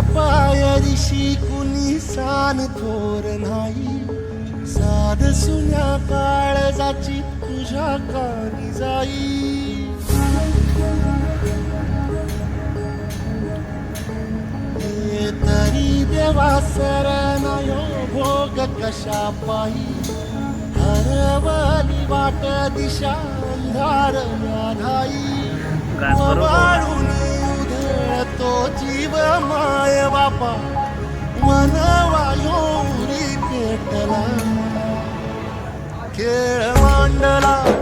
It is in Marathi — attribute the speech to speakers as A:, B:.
A: पाय दिशी कुणी सान थोर नाही. साध सुन्या काळजाची तुझ्या कानी जाई. तरी देवा सरनायो भोग कशा पायी. हरवली वाट दिशा अंधार
B: बरोबर
A: वाळून उधळतो जीव माय बापा मन वायोरी पेटला खेळ मांडला.